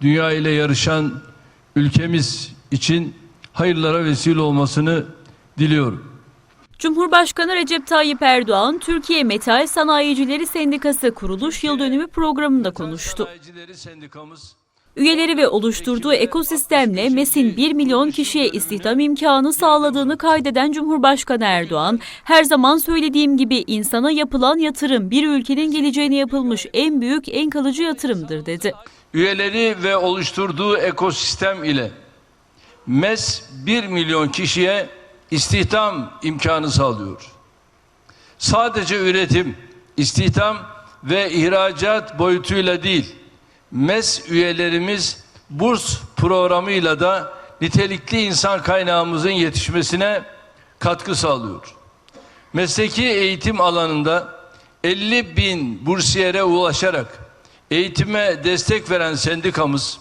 dünya ile yarışan ülkemiz için hayırlara vesile olmasını diliyorum. Cumhurbaşkanı Recep Tayyip Erdoğan, Türkiye Metal Sanayicileri Sendikası kuruluş yıl dönümü programında konuştu. Üyeleri ve oluşturduğu ekosistemle MES'in 1 milyon kişiye istihdam imkanı sağladığını kaydeden Cumhurbaşkanı Erdoğan, her zaman söylediğim gibi insana yapılan yatırım bir ülkenin geleceğine yapılmış en büyük, en kalıcı yatırımdır dedi. üyeleri ve oluşturduğu ekosistem ile MES 1 milyon kişiye istihdam imkanı sağlıyor. Sadece üretim, istihdam ve ihracat boyutuyla değil, MES üyelerimiz burs programıyla da nitelikli insan kaynağımızın yetişmesine katkı sağlıyor. Mesleki eğitim alanında 50 bin bursiyere ulaşarak eğitime destek veren sendikamız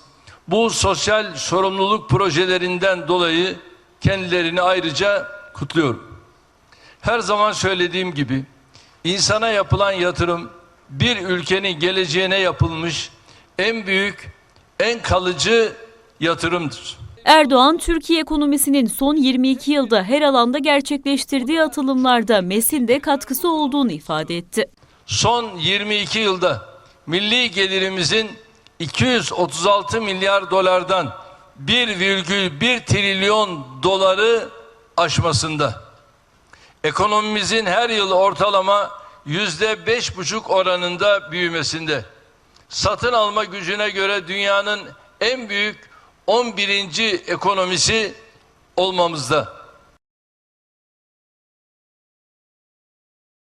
bu sosyal sorumluluk projelerinden dolayı kendilerini ayrıca kutluyorum. Her zaman söylediğim gibi insana yapılan yatırım bir ülkenin geleceğine yapılmış en büyük, en kalıcı yatırımdır. Erdoğan, Türkiye ekonomisinin son 22 yılda her alanda gerçekleştirdiği atılımlarda MES'in de katkısı olduğunu ifade etti. Son 22 yılda milli gelirimizin 236 milyar dolardan 1,1 trilyon doları aşmasında. Ekonomimizin her yıl ortalama yüzde beş buçuk oranında büyümesinde. Satın alma gücüne göre dünyanın en büyük 11. ekonomisi olmamızda.